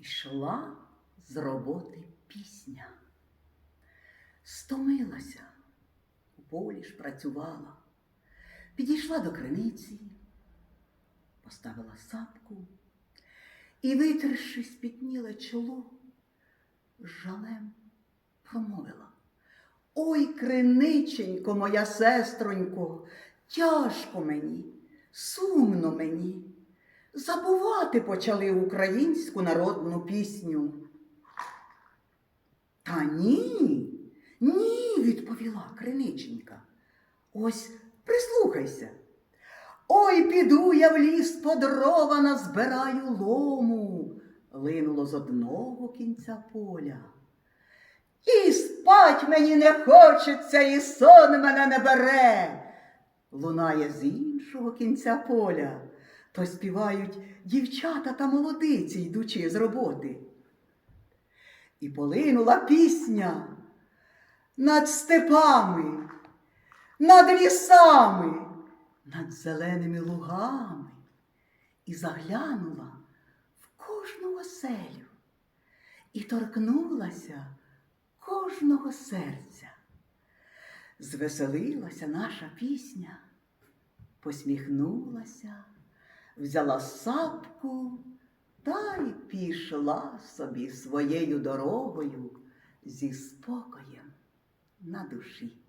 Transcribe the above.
Ішла з роботи пісня. Стомилася, у полі ж працювала, підійшла до криниці, поставила сапку і, витерши спітніле чоло, жалем промовила. Ой, криниченько, моя сестронько, тяжко мені, сумно мені. Забувати почали українську народну пісню. Та ні, ні, відповіла криниченька. Ось прислухайся. Ой, піду я в ліс по дрова назбираю лому, линуло з одного кінця поля. І спать мені не хочеться, і сон мене не бере. Лунає з іншого кінця поля, то співають дівчата та молодиці, йдучи з роботи. І полинула пісня над степами, над лісами, над зеленими лугами і заглянула в кожну оселю і торкнулася кожного серця. Звеселилася наша пісня, посміхнулася, взяла сапку та й пішла собі своєю дорогою зі спокоєм на душі.